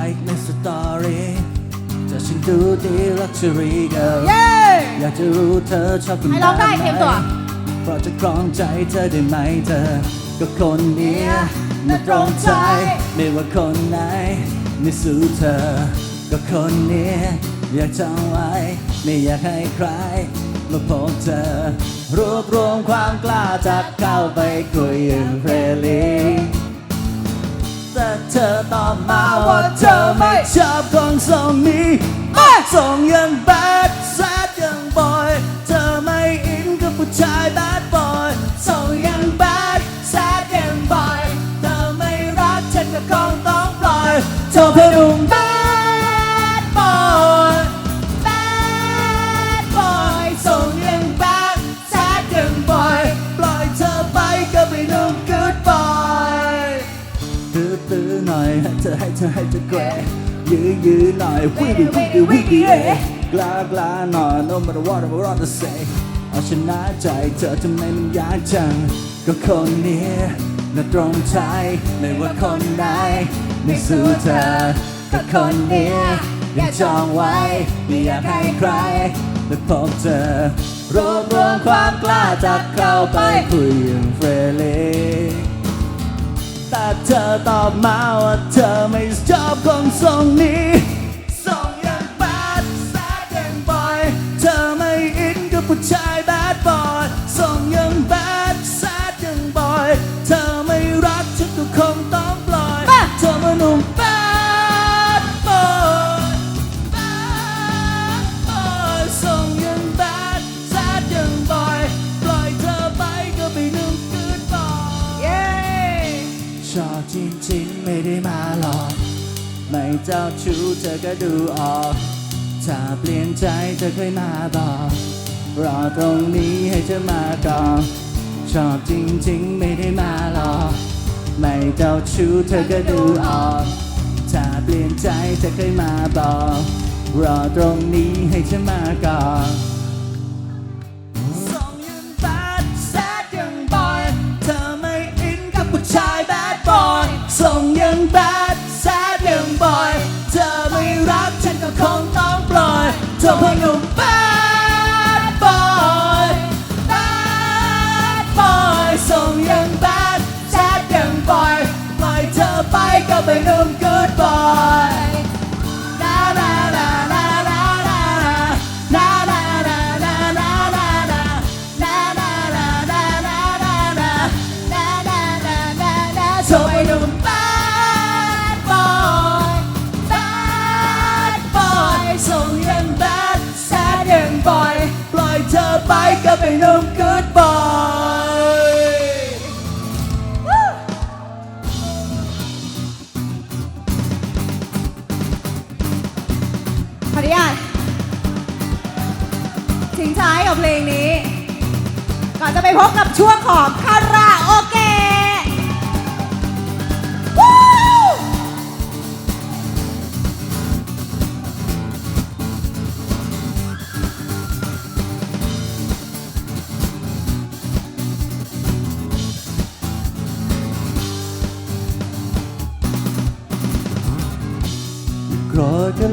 like ในสตอรี่แต่ฉันดูดีลักชัวรี่เกิร์ลเย้อยากจะรู้เธอชอบคนให้แบบร้องได้ไหนเตรียมตัว เพราะจะครองใจเธอได้ไหมเธอ ก็คนเนี้ยน่าตรงใจ ไม่ว่าคนไหนไม่สู้เธอ ก็คนเนี้ยอยากจองไว้ ไม่อยากให้ใคร มาพบเธอ รวบรวมความกล้าจากเข้าไปคุยอย่างเฟรลี่แต่ เธอตอบมาว่าเธอไม่ชอบคนทรงนี้ทรงยังแบดแซดยังบอย เธอไม่อินกับผู้ชายแบดบอยทรงยังแบดแซดยังบอย เธอไม่รักฉันก็คงต้องปล่อยเธอเพื่อหนุ่มแบ ตื้อตื้อหน่อยให้เธอให้เธอให้เธอแกว่งยื้อยื้อหน่อยวิ่งดิวิ่งดิวิ่งดิเอ้กล้ากล้าหน่อย no matter what I want to say เอาชนะใจเธอทำไมมันยากจัง ก็คนนี้น่าตรงใจไม่ว่าคนไหนไม่สู้เธอก็คนนี้ยังจองไว้ไม่อยากให้ใครได้พบเธอรวบรวมความกล้าจากเข้าไปคุยอย่างเฟร ตอบมาว่าเธอไม่ชอบคนทรงนี้ เจ้าชู้เธอก็ดูออกถ้าเปลี่ยนใจเธอเคยมาบอกรอตรงนี้ให้เธอมาก่อนชอบจริงๆไม่ได้มาหลอกไม่เจ้าชู้เธอก็ดูออกถ้าเปลี่ยนใจเธอเคยมาบอกรอตรงนี้ให้เธอมาก่อน คงต้องปล่อยเธอเพิ่งหนุ่มแบดบอยแบดบอยส่งยังแบดแชทยังบอยปล่อยเธอไปก็ไปหนุ่มก็ ก็ไม่หนุ่ม good boy ขออนุญาตถึงท้ายกับเพลงนี้ ก่อนจะไปพบกับช่วงของคาราโอเกะ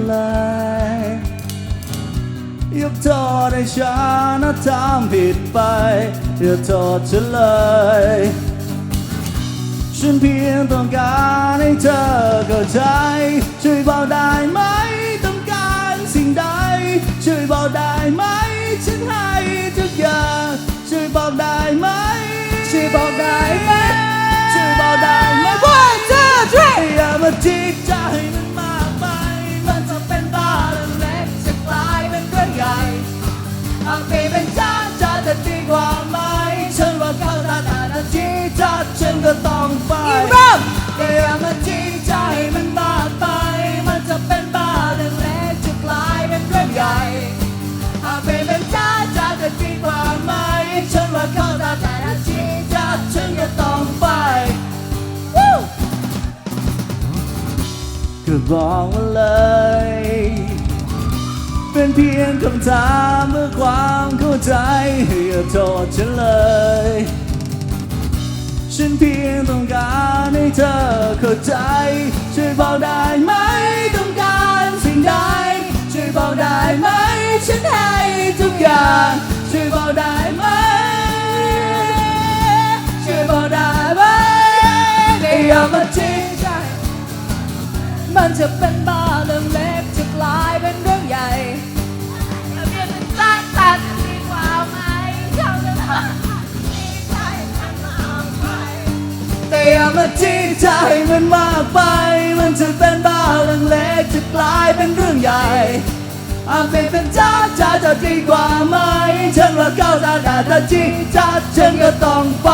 เลยยกโทษให้ฉันนะทำผิดไปอย่าโทษฉันเลยฉันเพียงต้องการให้เธอเข้าใจช่วยบอกได้ไหม อบอกมาเลย เป็นเพียงคำถามเมื่อความเข้าใจใอย่าโทษฉันเลย ฉันเพียงต้องการให้เธอเข้าใจ ช่วยบอกได้ไหมต้องการสิ่งใด ช่วยบอกได้ไหมฉันให้ทุกอย่าง ช่วยบอกได้ไหม ช่วยบอกได้ไหมไย่อมาทิ้ มันจะเป็นบ้าเรื่องเล็กจะกลายเป็นเรื่องใหญ่เราเรียนเป็นจ้างตัดดีกว่าไหมเขาจะทำดีใจมันมากไปแต่อย่ามาทิ้งใจมันมากไป มันจะเป็นบ้าเรื่องเล็กจะกลายเป็นเรื่องใหญ่อาจเป็นเป็นจ้าจ้าจะดีกว่าไหมฉันว่าเข้าตาแต่าจริงจ้าฉันก็ต้องไป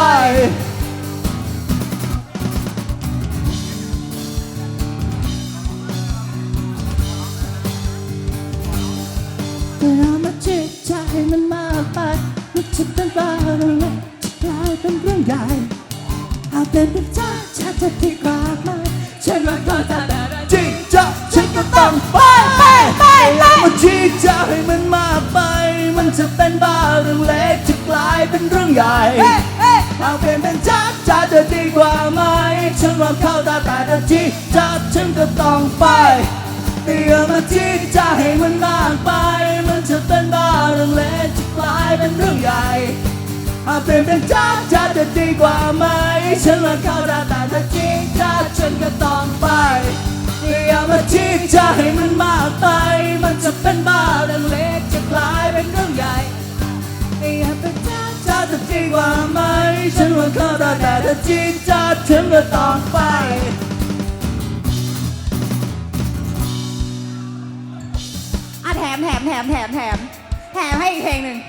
แต่อย่ามาทิ้งใจมันมากไป มันจะเป็นบ้าเรื่องเล็กจะกลายเป็นเรื่องใหญ่อาเป็นเป็นจ้าฉันจะดีกว่าไหมฉันรักเธอแต่จริงจังฉันก็ต้องไปไปไปไปมันจริงจังให้มันมากไปมันจะเป็นบ้าเรื่องเล็กจะกลายเป็นเรื่องใหญ่เฮ้เฮ้หากเป็นเป็นจ้าจ้าจะดีกว่าไหมฉันว่าเข้าตาแต่ถ้าจริงจังฉันก็ต้องไปแต่อย่ามาจริงจังให้มันมากไป เป็นเรื่องใหญ่หากเป็นเป็นจ้าจ้าจะดีกว่าไหม ฉันว่าเข้าได้แต่ถ้าจริงจ้าฉันก็ต้องไปอย่ามาทิ้งใจให้มันมากไป มันจะเป็นบ้าเรื่องเล็กจะกลายเป็นเรื่องใหญ่อย่าเป็นจ้าจ้าจะดีกว่าไหม ฉันว่าเข้าได้แต่ถ้าจริงจ้าฉันก็ต้องไปอะแถมแถมแถมแถมแถมแถมให้อีกเพลงหนึ่ง